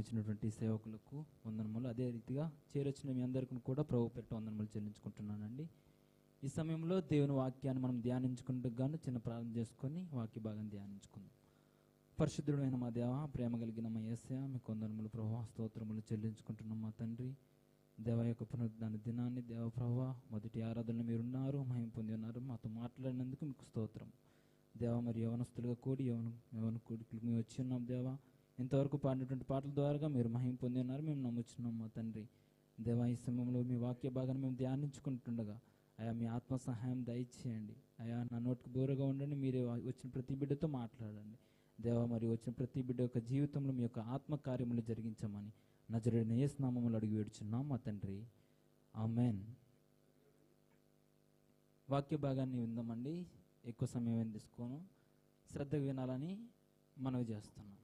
వచ్చినటువంటి సేవకులకు వందనములు. అదే రీతిగా చేరొచ్చిన మీ అందరికీ కూడా ప్రభు పెట్టి వందనములు చెల్లించుకుంటున్నానండి. ఈ సమయంలో దేవుని వాక్యాన్ని మనం ధ్యానించుకుంటూ గాను చిన్న ప్రార్థన చేసుకొని వాక్య భాగం ధ్యానించుకుందాం. పరిశుద్ధుడైన మా దేవ ప్రేమ కలిగిన మా యేసయ మీ కొందరములు ప్రభావ స్తోత్రములు చెల్లించుకుంటున్నాం మా తండ్రి. దేవ యొక్క పునరుద్ధాన దినాన్ని దేవ ప్రభావ మొదటి ఆరాధనలు మీరు ఉన్నారు పొంది ఉన్నారు. మాతో మాట్లాడినందుకు మీకు స్తోత్రం. దేవ మరి యవనస్తులుగా కూడి యవన యవన కూడికి మేము వచ్చి ఉన్నాం దేవా. ఇంతవరకు పాడినటువంటి పాటల ద్వారా మీరు మహిం పొంది ఉన్నారు. మేము నమ్ముచున్నాం మా తండ్రి. దేవా ఈ సమయంలో మీ వాక్య భాగాన్ని మేము ధ్యానించుకుంటుండగా అయా మీ ఆత్మ సహాయం దయచేయండి. అయా నా నోటికి బోరగా ఉండండి మీరే వచ్చిన ప్రతి బిడ్డతో మాట్లాడండి. దేవా మరి వచ్చిన ప్రతి బిడ్డ యొక్క జీవితంలో మీ యొక్క ఆత్మ కార్యములు జరిగించమని నజరుడిన ఏ స్నామములు అడిగి వేడుచున్నాం మా తండ్రి. ఆమెన్. వాక్య భాగాన్ని విందామండి. ఎక్కువ సమయం ఏం తీసుకోను. శ్రద్ధగా వినాలని మనవి చేస్తున్నాం.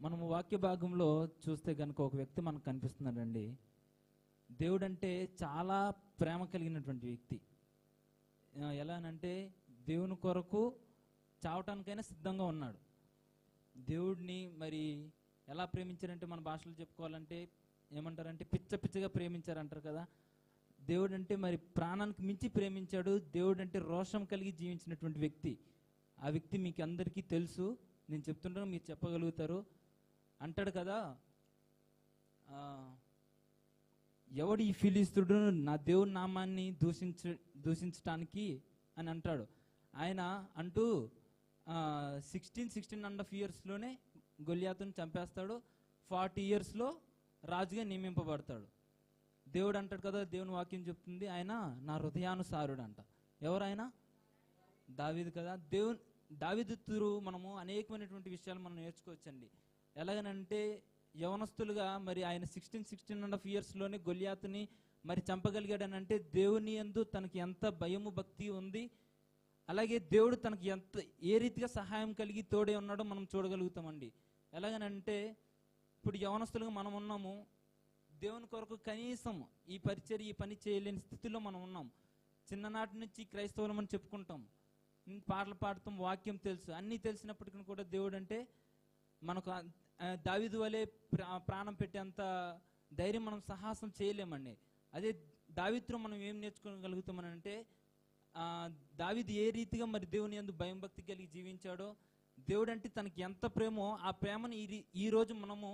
మనము వాక్య భాగంలో చూస్తే కనుక ఒక వ్యక్తి మనకు కనిపిస్తున్నాడండి. దేవుడంటే చాలా ప్రేమ కలిగినటువంటి వ్యక్తి. ఆ, ఎలానంటే దేవుని కొరకు చావటానికైనా సిద్ధంగా ఉన్నాడు. దేవుడిని మరి ఎలా ప్రేమించారంటే మన భాషలో చెప్పుకోవాలంటే ఏమంటారంటే పిచ్చ పిచ్చగా ప్రేమించారంటారు కదా. దేవుడు అంటే మరి ప్రాణానికి మించి ప్రేమించాడు. దేవుడు అంటే రోషం కలిగి జీవించినటువంటి వ్యక్తి. ఆ వ్యక్తి మీకు అందరికీ తెలుసు. నేను చెప్తుంటాను మీరు చెప్పగలుగుతారు. అంటాడు కదా ఎవడు ఈ ఫిలిస్తుడు నా దేవుని నామాన్ని దూషించ దూషించటానికి అని అంటాడు. ఆయన అంటూ సిక్స్టీన్ సిక్స్టీన్ అండ్ హాఫ్ ఇయర్స్లోనే గొలియాతుని చంపేస్తాడు. ఫార్టీ ఇయర్స్లో రాజుగా నియమింపబడతాడు. దేవుడు అంటాడు కదా దేవుని వాక్యం చెప్తుంది ఆయన నా హృదయానుసారుడు అంట ఎవరైనా దావీదు కదా. దేవుని దావీదు తురు మనము అనేకమైనటువంటి విషయాలు మనం నేర్చుకోవచ్చండి. ఎలాగనంటే యవనస్తులుగా మరి ఆయన సిక్స్టీన్ సిక్స్టీన్ అండ్ హాఫ్ ఇయర్స్లోనే గొలియాతుని మరి చంపగలిగాడనంటే దేవుని యందు తనకి ఎంత భయము భక్తి ఉంది. అలాగే దేవుడు తనకి ఎంత ఏ రీతిగా సహాయం కలిగి తోడే ఉన్నాడో మనం చూడగలుగుతామండి. ఎలాగనంటే ఇప్పుడు యవనస్తులుగా మనం ఉన్నాము. దేవుని కొరకు కనీసం ఈ పరిచర్య ఈ పని చేయలేని స్థితిలో మనం ఉన్నాం. చిన్ననాటి నుంచి క్రైస్తవులం అని చెప్పుకుంటాం పాటలు పాడతాం వాక్యం తెలుసు. అన్నీ తెలిసినప్పటికీ కూడా దేవుడు అంటే మనకు దావిదు వలె ప్రా- ప్రాణం పెట్టేంత ధైర్యం మనం సాహసం చేయలేమండి. అదే దావిత్రం మనం ఏం నేర్చుకోగలుగుతామని అంటే ఏ రీతిగా మరి దేవుని యందు భయం భక్తి కలిగి జీవించాడో దేవుడు అంటే తనకి ఎంత ప్రేమో ఆ ప్రేమను ఈ రీ- ఈ రోజు మనము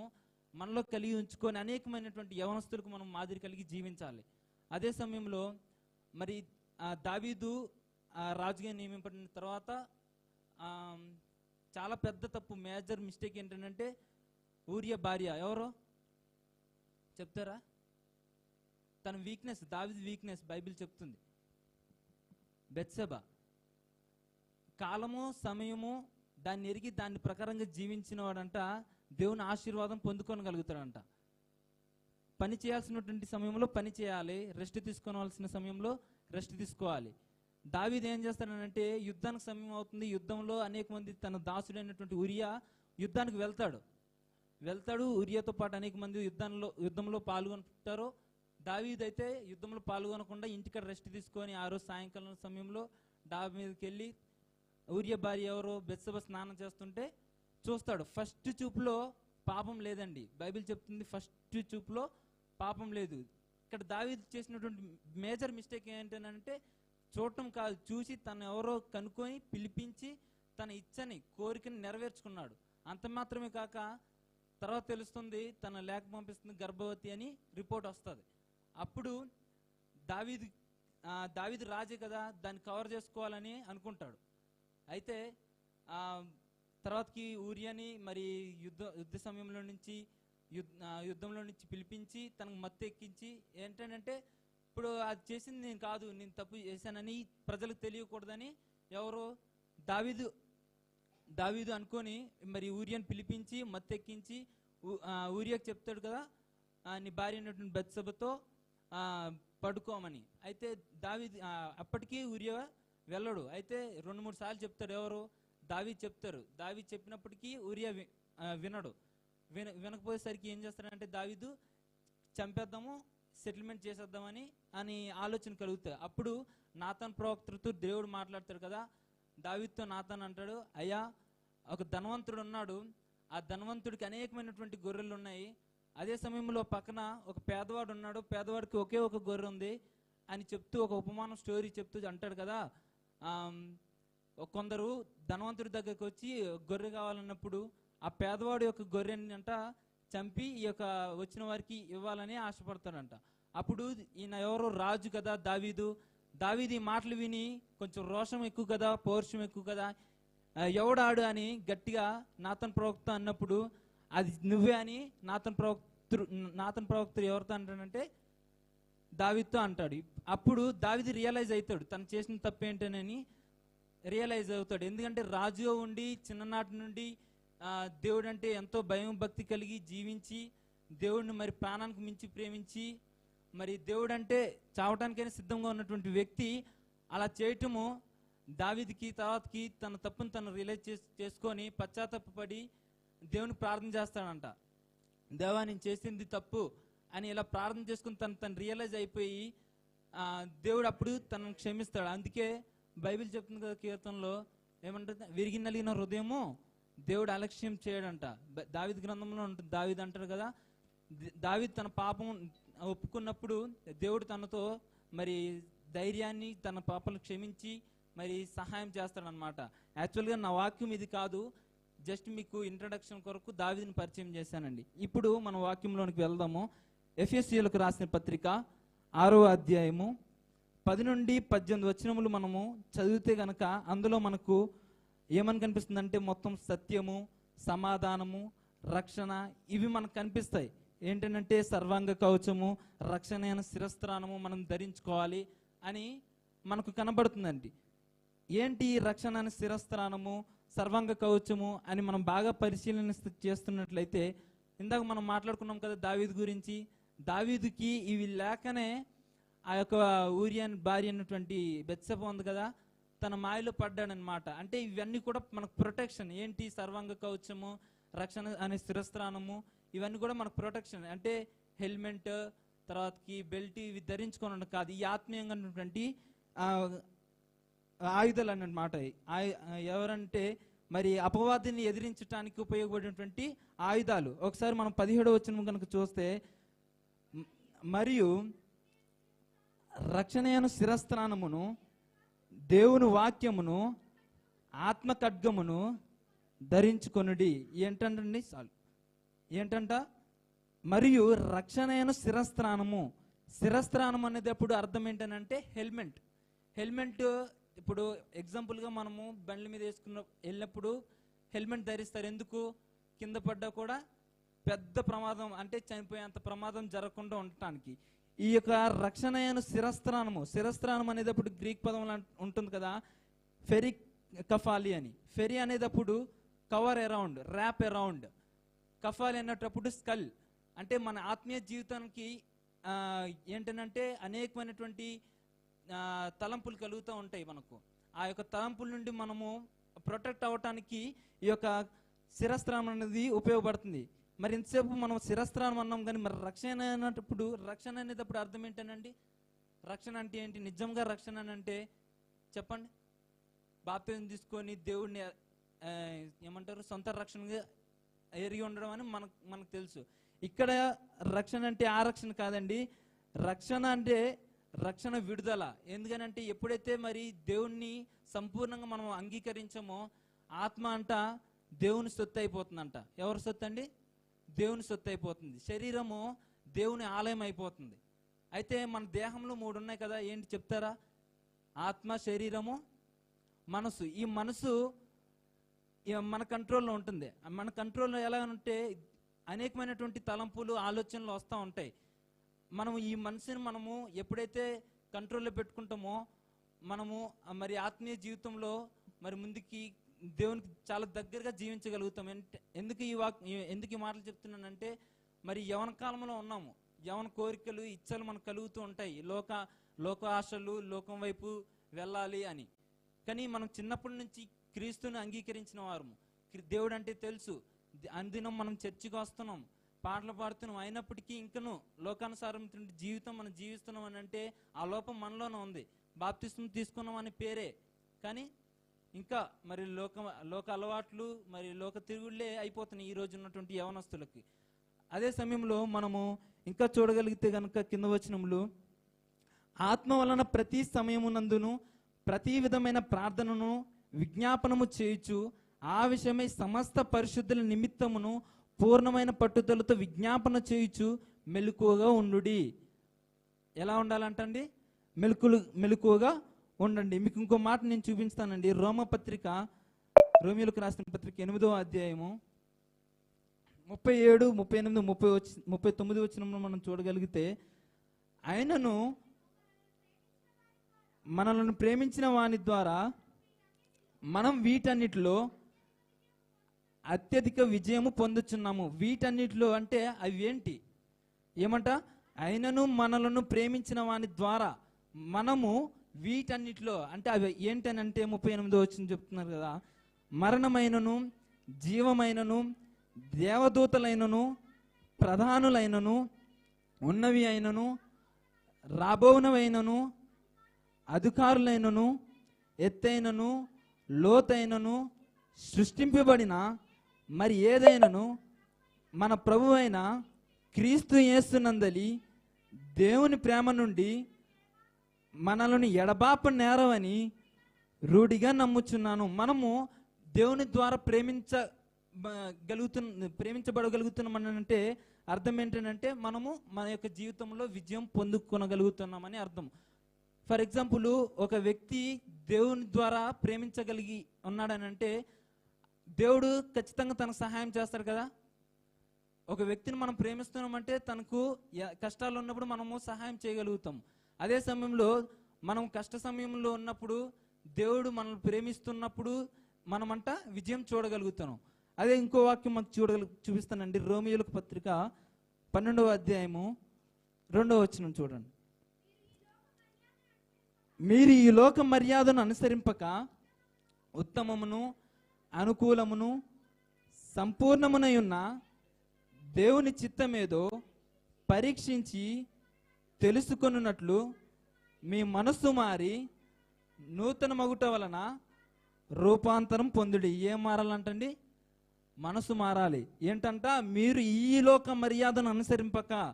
మనలో కలిగి ఉంచుకొని అనేకమైనటువంటి యవనస్తులకు మనం మాదిరి కలిగి జీవించాలి. అదే సమయంలో మరి ఆ దావీదు ఆ రాజుగా నియమింపడిన తర్వాత చాలా పెద్ద తప్పు. మేజర్ మిస్టేక్ ఏంటంటే ఊరియా భార్య. ఎవరు? చెప్తారా? తన వీక్నెస్ దావిది వీక్నెస్ బైబిల్ చెప్తుంది. బెత్సెబ. కాలము సమయము దాన్ని ఎరిగి దాని ప్రకారంగా జీవించిన వాడంట దేవుని ఆశీర్వాదం పొందుకోగలుగుతాడంట పని చేయాల్సినటువంటి సమయంలో పని చేయాలి. రెస్ట్ తీసుకోవాల్సిన సమయంలో రెస్ట్ తీసుకోవాలి. దావీదు ఏం చేస్తాడనంటే యుద్ధానికి సమయం అవుతుంది. యుద్ధంలో అనేక మంది తన దాసుడైనటువంటి ఉరియా యుద్ధానికి వెళ్తాడు. వెళ్తాడు. ఉరియాతో పాటు అనేక మంది యుద్ధంలో యుద్ధంలో పాల్గొంటారు. దావీద్ అయితే యుద్ధంలో పాల్గొనకుండా ఇంటికాడ రెస్ట్ తీసుకొని ఆ రోజు సాయంకాలం సమయంలో డాబా మీదకి వెళ్ళి ఊర్య భార్య ఎవరో బెత్సబ స్నానం చేస్తుంటే చూస్తాడు. ఫస్ట్ చూపులో పాపం లేదండి. బైబిల్ చెప్తుంది ఫస్ట్ చూపులో పాపం లేదు. ఇక్కడ దావీద్ చేసినటువంటి మేజర్ మిస్టేక్ ఏంటంటే చూడటం కాదు చూసి తను ఎవరో కనుక్కొని పిలిపించి తన ఇచ్చని కోరికని నెరవేర్చుకున్నాడు. అంత మాత్రమే కాక తర్వాత తెలుస్తుంది తన లేఖ పంపిస్తుంది గర్భవతి అని రిపోర్ట్ వస్తుంది. అప్పుడు దావీదు ఆ, దావీదు రాజే కదా దాన్ని కవర్ చేసుకోవాలని అనుకుంటాడు. అయితే తర్వాతకి ఊరియాని మరి యుద్ధ యుద్ధ సమయంలో నుంచి యుద్ధ యుద్ధంలో నుంచి పిలిపించి తనకు మత్తు ఎక్కించి ఏంటంటే ఇప్పుడు అది చేసింది నేను కాదు నేను తప్పు చేశానని ప్రజలకు తెలియకూడదని ఎవరు దావీదు దావీదు అనుకొని మరి ఊరియాని పిలిపించి మత్తెక్కించి ఊ- ఊరియాకి చెప్తాడు కదా నీ భార్య అయినటువంటి బెత్సభతో పడుకోమని. అయితే దావీదు అప్పటికీ ఊరియా వెళ్ళడు. అయితే రెండు మూడు సార్లు చెప్తాడు ఎవరు? దావి చెప్తారు. దావి చెప్పినప్పటికీ ఊరియా వినడు. విన వినకపోయేసరికి ఏం చేస్తాడంటే దావీదు చంపేద్దాము సెటిల్మెంట్ చేసేద్దామని అని ఆలోచన కలుగుతాయి అప్పుడు నాతన్ ప్రవక్తతో దేవుడు మాట్లాడతాడు కదా దావిత్తో నాతన్ అంటాడు అయ్యా ఒక ధనవంతుడు ఉన్నాడు ఆ ధనవంతుడికి అనేకమైనటువంటి గొర్రెలు ఉన్నాయి అదే సమయంలో పక్కన ఒక పేదవాడు ఉన్నాడు పేదవాడికి ఒకే ఒక గొర్రె ఉంది అని చెప్తూ ఒక ఉపమానం స్టోరీ చెప్తూ అంటాడు కదా. కొందరు ధనవంతుడి దగ్గరికి వచ్చి గొర్రె కావాలన్నప్పుడు ఆ పేదవాడు యొక్క గొర్రెని అంట చంపి ఈ యొక్క వచ్చిన వారికి ఇవ్వాలని ఆశపడతాడంట. అప్పుడు ఈయన ఎవరో రాజు కదా దావీదు. దావీది మాటలు విని కొంచెం రోషం ఎక్కువ కదా పౌరుషం ఎక్కువ కదా. ఎవడాడు అని గట్టిగా నాతన్ ప్రవక్త అన్నప్పుడు అది నువ్వే అని నాతన్ ప్రవక్త నాతన్ ప్రవక్తుడు ఎవరితో అంటాడంటే దావితో అంటాడు. అప్పుడు దావిది రియలైజ్ అవుతాడు. తను చేసిన తప్పేంటనని రియలైజ్ అవుతాడు. ఎందుకంటే రాజుగా ఉండి చిన్ననాటి నుండి దేవుడు అంటే ఎంతో భయం భక్తి కలిగి జీవించి దేవుడిని మరి ప్రాణానికి మించి ప్రేమించి మరి దేవుడు అంటే చావటానికైనా సిద్ధంగా ఉన్నటువంటి వ్యక్తి అలా చేయటము దావిదికి తర్వాతకి తన తప్పును తను రియలైజ్ చేసుకొని పశ్చాత్తాపడి దేవుని ప్రార్థన చేస్తాడంట. దేవా నేను చేసింది తప్పు అని ఇలా ప్రార్థన చేసుకుని తను తను రియలైజ్ అయిపోయి దేవుడు అప్పుడు తనను క్షమిస్తాడు. అందుకే బైబిల్ చెప్తుంది కదా కీర్తనలో ఏమంటుంది? విరిగి నలిగిన హృదయము దేవుడు అలక్ష్యం చేయడంట. దావిద్ గ్రంథంలో ఉంటుంది దావిద్ అంటారు కదా దావిద్ తన పాపం ఒప్పుకున్నప్పుడు దేవుడు తనతో మరి ధైర్యాన్ని తన పాపలు క్షమించి మరి సహాయం చేస్తాడనమాట యాక్చువల్గా నా వాక్యం ఇది కాదు జస్ట్ మీకు ఇంట్రడక్షన్ కొరకు దావిదిని పరిచయం చేశానండి. ఇప్పుడు మన వాక్యంలోనికి వెళ్దాము. ఎఫ్ఎస్సీలకు రాసిన పత్రిక ఆరో అధ్యాయము పది నుండి పద్దెనిమిది వచనములు మనము చదివితే గనక అందులో మనకు ఏమని కనిపిస్తుందంటే మొత్తం సత్యము సమాధానము రక్షణ ఇవి మనకు కనిపిస్తాయి. ఏంటంటే సర్వాంగ కవచము రక్షణ అయిన శిరస్త్రాణము మనం ధరించుకోవాలి అని మనకు కనబడుతుందండి. ఏంటి ఈ రక్షణ అనే శిరస్త్రాణము సర్వాంగ కవచము అని మనం బాగా పరిశీలన చేస్తున్నట్లయితే ఇందాక మనం మాట్లాడుకున్నాం కదా దావీదు గురించి. దావీదుకి ఇవి లేకనే ఆ యొక్క ఊరియన్ భార్య అన్నటువంటి బెత్సెప ఉంది కదా తన మాయలో పడ్డాడనమాట అంటే ఇవన్నీ కూడా మనకు ప్రొటెక్షన్ ఏంటి? సర్వాంగ కవచము రక్షణ అనే స్థిరస్థానము ఇవన్నీ కూడా మనకు ప్రొటెక్షన్ అంటే హెల్మెట్ తర్వాతకి బెల్ట్ ఇవి ధరించుకోవడం కాదు. ఈ ఆత్మీయంగా ఉన్నటువంటి ఆయుధాలు అన్నమాట ఎవరంటే మరి అపవాదిని ఎదిరించడానికి ఉపయోగపడినటువంటి ఆయుధాలు. ఒకసారి మనం పదిహేడవ వచ్చిన కనుక చూస్తే మరియు రక్షణ స్థిరస్థానమును దేవుని వాక్యమును ఆత్మ ఖడ్గమును ధరించుకొనుడి ఏంటంటండి? చాలు. ఏంటంట? మరియు రక్షణైన శిరస్త్రానము. శిరస్త్రానం అనేది అప్పుడు అర్థం ఏంటనంటే హెల్మెట్. హెల్మెట్ ఇప్పుడు ఎగ్జాంపుల్గా మనము బండ్ల మీద వేసుకున్న వెళ్ళినప్పుడు హెల్మెట్ ధరిస్తారు. ఎందుకు? కింద పడ్డా కూడా పెద్ద ప్రమాదం అంటే చనిపోయేంత ప్రమాదం జరగకుండా ఉండటానికి. ఈ యొక్క రక్షణ అయిన శిరస్త్రానము. శిరస్త్రానం అనేటప్పుడు గ్రీక్ పదం ఉంటుంది కదా ఫెరి కఫాలి అని. ఫెరి అనేటప్పుడు కవర్ అరౌండ్ ర్యాప్ అరౌండ్ కఫాలి అన్నటప్పుడు స్కల్. అంటే మన ఆత్మీయ జీవితానికి ఏంటంటే ఏంటనంటే అనేకమైనటువంటి తలంపులు కలుగుతూ ఉంటాయి మనకు. ఆ యొక్క తలంపుల నుండి మనము ప్రొటెక్ట్ అవ్వటానికి ఈ యొక్క శిరస్త్రానం అనేది ఉపయోగపడుతుంది. మరి ఇంతసేపు మనం శిరస్త్రానం అన్నాం కానీ మరి రక్షణ అన్నప్పుడు రక్షణ అనేటప్పుడు అర్థం ఏంటనండి? రక్షణ అంటే ఏంటి? నిజంగా రక్షణ అని అంటే చెప్పండి. బాప్తిజం తీసుకొని దేవుడిని ఏమంటారు? సొంత రక్షణగా ఎరిగి ఉండడం అని మనకు మనకు తెలుసు. ఇక్కడ రక్షణ అంటే ఆ రక్షణ కాదండి. రక్షణ అంటే రక్షణ విడుదల. ఎందుకనంటే ఎప్పుడైతే మరి దేవుణ్ణి సంపూర్ణంగా మనం అంగీకరించామో ఆత్మ అంట దేవుని సొత్తు అయిపోతుందంట. ఎవరి సొత్తు అండి దేవుని సొత్తు అయిపోతుంది. శరీరము దేవుని ఆలయం అయిపోతుంది. అయితే మన దేహంలో మూడు ఉన్నాయి కదా ఏంటి చెప్తారా? ఆత్మ శరీరము మనసు. ఈ మనసు మన కంట్రోల్లో ఉంటుంది. మన కంట్రోల్లో ఎలా ఉంటే అనేకమైనటువంటి తలంపులు ఆలోచనలు వస్తూ ఉంటాయి. మనం ఈ మనసుని మనము ఎప్పుడైతే కంట్రోల్లో పెట్టుకుంటామో మనము మరి ఆత్మీయ జీవితంలో మరి ముందుకి దేవునికి చాలా దగ్గరగా జీవించగలుగుతాం. ఎందుకు ఈ వాక్ ఎందుకు ఈ మాటలు చెప్తున్నానంటే మరి యవన కాలంలో ఉన్నాము. యవన కోరికలు ఇచ్చలు మనకు కలుగుతూ ఉంటాయి. లోక లోక ఆశలు లోకం వైపు వెళ్ళాలి అని. కానీ మనం చిన్నప్పటి నుంచి క్రీస్తుని అంగీకరించిన వారము. దేవుడు అంటే తెలుసు. అందినం మనం చర్చికి వస్తున్నాం. పాటలు పాడుతున్నాం. అయినప్పటికీ ఇంకను లోకానుసారం జీవితం మనం జీవిస్తున్నాం అని అంటే ఆ లోపం మనలోనే ఉంది. బాప్తిస్తుంది తీసుకున్నాం అనే పేరే. కానీ ఇంకా మరి లోక లోక అలవాట్లు మరి లోక తిరుగుళ్ళే అయిపోతున్నాయి ఈ రోజు ఉన్నటువంటి యవనస్తులకి. అదే సమయంలో మనము ఇంకా చూడగలిగితే కనుక కింద వచనములు ఆత్మ వలన ప్రతి సమయమునందును ప్రతి విధమైన ప్రార్థనను విజ్ఞాపనము చేయుచు ఆ విషయమై సమస్త పరిశుద్ధుల నిమిత్తమును పూర్ణమైన పట్టుదలతో విజ్ఞాపన చేయుచు మెలకువగా ఉండుడి. ఎలా ఉండాలంటండి? మెలకులు మెలకువగా ఉండండి. మీకు ఇంకో మాట నేను చూపిస్తానండి. రోమపత్రిక రోమిలకు రాసిన పత్రిక ఎనిమిదో అధ్యాయము ముప్పై ఏడు ముప్పై ఎనిమిది ముప్పై వచ్చి ముప్పై తొమ్మిది వచ్చినప్పుడు మనం చూడగలిగితే ఆయనను మనలను ప్రేమించిన వాని ద్వారా మనం వీటన్నిటిలో అత్యధిక విజయము పొందుచున్నాము. వీటన్నిటిలో అంటే అవి ఏంటి? ఏమంట? ఆయనను మనలను ప్రేమించిన వాని ద్వారా మనము వీటన్నిటిలో అంటే అవి ఏంటని అంటే ముప్పై ఎనిమిదో వచ్చింది చెప్తున్నారు కదా. మరణమైనను జీవమైనను దేవదూతలైనను ప్రధానులైనను ఉన్నవి అయినను రాబోనవైనను అధికారులైనను ఎత్తైనను లోతైనను సృష్టింపబడిన మరి ఏదైనను మన ప్రభు అయిన క్రీస్తు యేసునందలి దేవుని ప్రేమ నుండి మనల్ని ఎడబాప నేరమని రూఢిగా నమ్ముచున్నాను. మనము దేవుని ద్వారా ప్రేమించ గలుగుతున్న ప్రేమించబడగలుగుతున్నామని అంటే అర్థం ఏంటంటే మనము మన యొక్క జీవితంలో విజయం పొందుకొనగలుగుతున్నామని అర్థం. ఫర్ ఎగ్జాంపుల్ ఒక వ్యక్తి దేవుని ద్వారా ప్రేమించగలిగి ఉన్నాడని అంటే దేవుడు ఖచ్చితంగా తనకు సహాయం చేస్తాడు కదా? ఒక వ్యక్తిని మనం ప్రేమిస్తున్నామంటే తనకు కష్టాలు ఉన్నప్పుడు మనము సహాయం చేయగలుగుతాం. అదే సమయంలో మనం కష్ట సమయంలో ఉన్నప్పుడు దేవుడు మనల్ని ప్రేమిస్తున్నప్పుడు మనమంట విజయం చూడగలుగుతాం అదే ఇంకో వాక్యం మాకు చూడగల చూపిస్తానండి. రోమియోలకు పత్రిక పన్నెండవ అధ్యాయము రెండవ వచనం చూడండి. మీరు ఈ లోక మర్యాదను అనుసరింపక ఉత్తమమును అనుకూలమును సంపూర్ణమునై ఉన్న దేవుని చిత్తమేదో పరీక్షించి తెలుసుకొనున్నట్లు మీ మనస్సు మారి నూతన మగుట వలన రూపాంతరం పొందుడి. ఏం మారాలంటండి? మనసు మారాలి. ఏంటంట? మీరు ఈ లోక మర్యాదను అనుసరింపక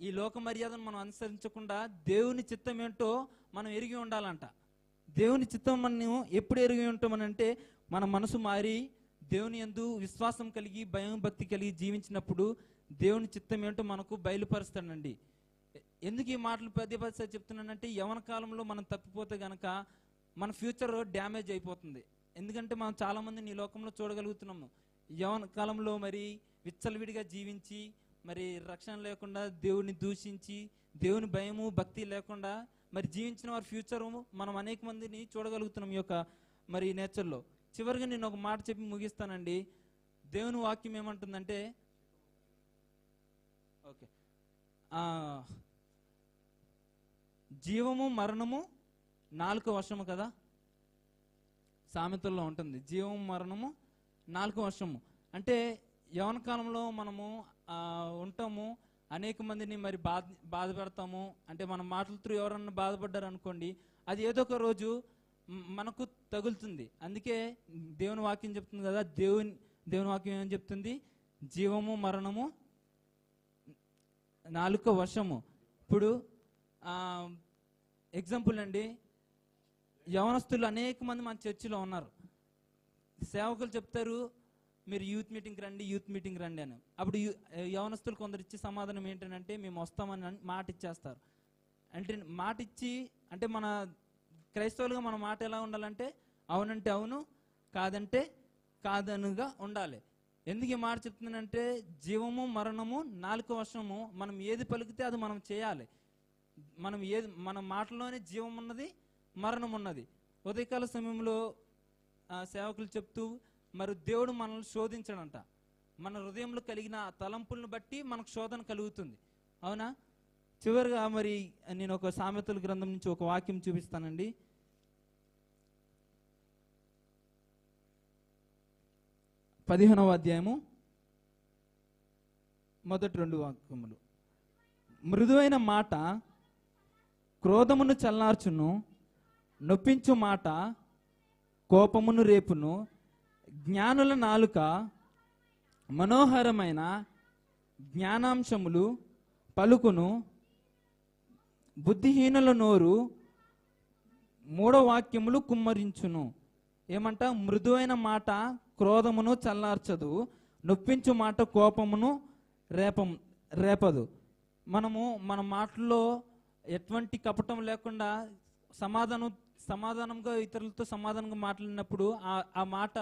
ఈ లోక మర్యాదను మనం అనుసరించకుండా దేవుని చిత్తం ఏంటో మనం ఎరిగి ఉండాలంట. దేవుని చిత్తం మనం ఎప్పుడు ఎరిగి ఉంటామనంటే మన మనసు మారి దేవుని యందు విశ్వాసం కలిగి భయం భక్తి కలిగి జీవించినప్పుడు దేవుని చిత్తం ఏంటో మనకు బయలుపరుస్తాడండి. ఎందుకు ఈ మాటలు పదే పదే చెప్తున్నానంటే యవన కాలంలో మనం తప్పిపోతే గనక మన ఫ్యూచర్ డ్యామేజ్ అయిపోతుంది. ఎందుకంటే మనం చాలా మందిని ఈ లోకంలో చూడగలుగుతున్నాము. యవన కాలంలో మరి విచ్చలవిడిగా జీవించి మరి రక్షణ లేకుండా దేవుని దూషించి దేవుని భయము భక్తి లేకుండా మరి జీవించిన వారి ఫ్యూచర్ మనం అనేక మందిని చూడగలుగుతున్నాం ఈ యొక్క మరి నేచర్లో. చివరిగా నేను ఒక మాట చెప్పి ముగిస్తానండి. దేవుని వాక్యం ఏమంటుందంటే ఓకే. జీవము మరణము నాలుగు వర్షము కదా? సామెతల్లో ఉంటుంది. జీవము మరణము నాలుగు వర్షము అంటే యవన కాలంలో మనము ఉంటాము అనేక మందిని మరి బాధ బాధ పెడతాము అంటే మన మాటల త్రూ ఎవరన్నా బాధపడ్డారు అనుకోండి అది ఏదో ఒక రోజు మనకు తగులుతుంది. అందుకే దేవుని వాక్యం చెప్తుంది కదా దేవుని దేవుని వాక్యం ఏం చెప్తుంది? జీవము మరణము నాలుక వర్షము ఇప్పుడు ఎగ్జాంపుల్ అండి యవనస్తులు అనేక మంది మన చర్చిలో ఉన్నారు. సేవకులు చెప్తారు మీరు యూత్ మీటింగ్ రండి యూత్ మీటింగ్ రండి అని. అప్పుడు యవనస్తులు కొందరు ఇచ్చే సమాధానం ఏంటంటే మేము వస్తామని మాట ఇచ్చేస్తారు. అంటే మాట ఇచ్చి అంటే మన క్రైస్తవులుగా మన మాట ఎలా ఉండాలంటే అవునంటే అవును కాదంటే కాదనుగా ఉండాలి. ఎందుకు ఈ మాట చెప్తున్నానంటే జీవము మరణము నాలుగు వర్షము మనం ఏది పలికితే అది మనం చేయాలి. మనం ఏది మన మాటలోనే జీవం ఉన్నది మరణం ఉన్నది. ఉదయకాల సమయంలో ఆ, సేవకులు చెప్తూ మరి దేవుడు మనల్ని శోధించడంట. మన హృదయంలో కలిగిన తలంపులను బట్టి మనకు శోధన కలుగుతుంది. అవునా? చివరిగా మరి నేను ఒక సామెతల గ్రంథం నుంచి ఒక వాక్యం చూపిస్తానండి. పదిహేనవ అధ్యాయము మొదటి రెండు వాక్యములు. మృదువైన మాట క్రోధమును చల్లార్చును నొప్పించు మాట కోపమును రేపును జ్ఞానుల నాలుక మనోహరమైన జ్ఞానాంశములు పలుకును బుద్ధిహీనుల నోరు మూడో వాక్యములు కుమ్మరించును. ఏమంట? మృదువైన మాట క్రోధమును చల్లార్చదు నొప్పించు మాట కోపమును రేపం రేపదు. మనము మన మాటల్లో ఎటువంటి కపటం లేకుండా సమాధానం సమాధానంగా ఇతరులతో సమాధానంగా మాట్లాడినప్పుడు ఆ ఆ మాట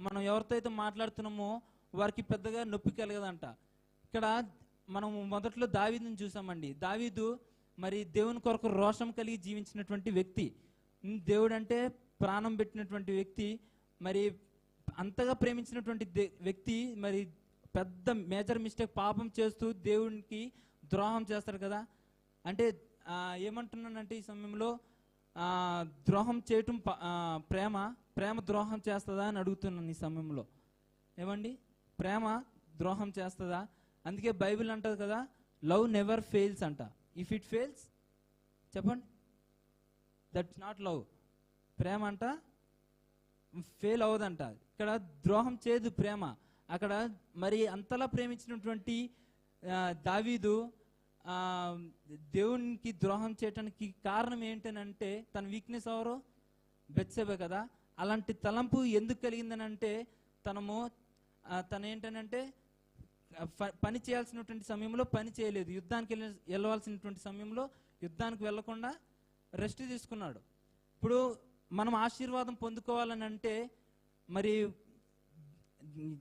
మనం ఎవరితో అయితే మాట్లాడుతున్నామో వారికి పెద్దగా నొప్పి కలగదంట. ఇక్కడ మనం మొదట్లో దావీదుని చూసామండి. దావీదు మరి దేవుని కొరకు రోషం కలిగి జీవించినటువంటి వ్యక్తి. దేవుడు అంటే ప్రాణం పెట్టినటువంటి వ్యక్తి. మరి అంతగా ప్రేమించినటువంటి దే- వ్యక్తి మరి పెద్ద మేజర్ మిస్టేక్ పాపం చేస్తూ దేవునికి ద్రోహం చేస్తాడు కదా. అంటే ఏమంటున్నానంటే ఈ సమయంలో ద్రోహం చేయటం ప్రేమ ప్రేమ ద్రోహం చేస్తుందా అని అడుగుతున్నాను ఈ సమయంలో. ఏమండి? ప్రేమ ద్రోహం చేస్తుందా? అందుకే బైబిల్ అంటది కదా లవ్ నెవర్ ఫెయిల్స్ అంట. ఇఫ్ ఇట్ ఫెయిల్స్ చెప్పండి. That's not love. ప్రేమ అంట ఫెయిల్ అవ్వదంట. ఇక్కడ ద్రోహం చేయదు ప్రేమ. అక్కడ మరి అంతలా ప్రేమించినటువంటి దావీదు దేవునికి ద్రోహం చేయటానికి కారణం ఏంటనంటే తన వీక్నెస్ ఎవరు? బెత్సెబే కదా. అలాంటి తలంపు ఎందుకు కలిగిందనంటే తనము తన తను ఏంటనంటే ప- పని చేయాల్సినటువంటి సమయంలో పని చేయలేదు. యుద్ధానికి వెళ్ళి వెళ్ళవలసినటువంటి సమయంలో యుద్ధానికి వెళ్ళకుండా రెస్ట్ తీసుకున్నాడు. ఇప్పుడు మనం ఆశీర్వాదం పొందుకోవాలని అంటే మరి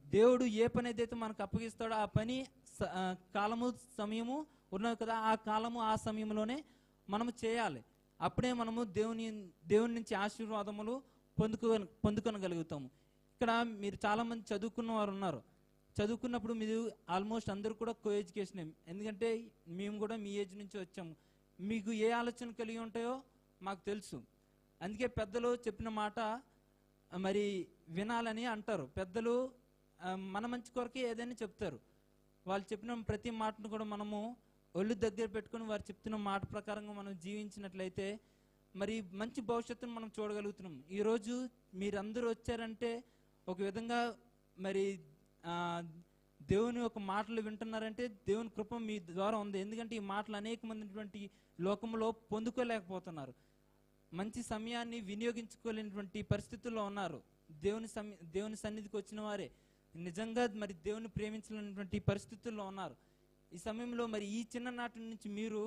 దేవుడు ఏ పని ఏదైతే మనకు అప్పగిస్తాడో ఆ పని స- కాలము సమయము ఉన్నది కదా ఆ కాలము ఆ సమయంలోనే మనము చేయాలి. అప్పుడే మనము దేవుని దేవుని నుంచి ఆశీర్వాదములు పొందుకో పొందుకొనగలుగుతాము. ఇక్కడ మీరు చాలామంది చదువుకున్న వారు ఉన్నారు. చదువుకున్నప్పుడు మీరు ఆల్మోస్ట్ అందరూ కూడా కో ఎడ్యుకేషన్ ఎందుకంటే మేము కూడా మీ ఏజ్ నుంచి వచ్చాము. మీకు ఏ ఆలోచన కలిగి ఉంటాయో మాకు తెలుసు. అందుకే పెద్దలు చెప్పిన మాట మరి వినాలని అంటారు. పెద్దలు మన మంచి కొరకే ఏదైనా చెప్తారు. వాళ్ళు చెప్పిన ప్రతి మాటను కూడా మనము ఒళ్ళు దగ్గర పెట్టుకొని వారు చెప్తున్న మాట ప్రకారంగా మనం జీవించినట్లయితే మరి మంచి భవిష్యత్తును మనం చూడగలుగుతున్నాం. ఈరోజు మీరందరూ వచ్చారంటే ఒక విధంగా మరి దేవుని యొక్క మాటలు వింటున్నారంటే దేవుని కృప మీ ద్వారా ఉంది. ఎందుకంటే ఈ మాటలు అనేకమైనటువంటి లోకంలో పొందుకోలేకపోతున్నారు. మంచి సమయాన్ని వినియోగించుకోలేనటువంటి పరిస్థితుల్లో ఉన్నారు. దేవుని సమయ దేవుని సన్నిధికి వచ్చిన వారే నిజంగా మరి దేవుని ప్రేమించలేనటువంటి పరిస్థితుల్లో ఉన్నారు. ఈ సమయంలో మరి ఈ చిన్ననాటి నుంచి మీరు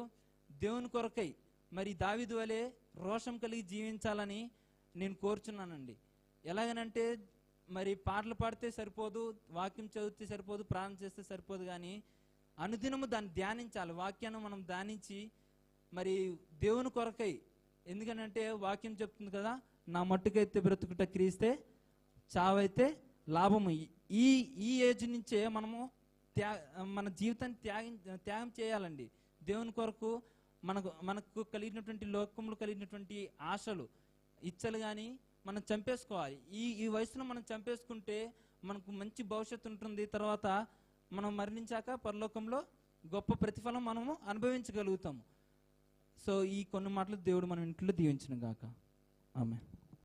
దేవుని కొరకై మరి దావిదు వలె రోషం కలిగి జీవించాలని నేను కోరుచున్నానండి. ఎలాగనంటే మరి పాటలు పాడితే సరిపోదు వాక్యం చదివితే సరిపోదు ప్రార్థన చేస్తే సరిపోదు కానీ అనుదినము దాన్ని ధ్యానించాలి. వాక్యాన్ని మనం ధ్యానించి మరి దేవుని కొరకై ఎందుకనంటే వాక్యం చెప్తుంది కదా నా మట్టుకైతే బ్రతుకుట క్రీస్తే చావైతే లాభము. ఈ ఈ ఏజ్ నుంచే మనము త్యా మన జీవితాన్ని త్యాగం త్యాగం చేయాలండి. దేవుని కొరకు మనకు మనకు కలిగినటువంటి లోకములు కలిగినటువంటి ఆశలు ఇచ్చలు కానీ మనం చంపేసుకోవాలి. ఈ ఈ వయసులో మనం చంపేసుకుంటే మనకు మంచి భవిష్యత్తు ఉంటుంది. తర్వాత మనం మరణించాక పరలోకంలో గొప్ప ప్రతిఫలం మనము అనుభవించగలుగుతాము. సో ఈ కొన్ని మాటలు దేవుడు మన ఇంట్లో దీవించిన గాక ఆమె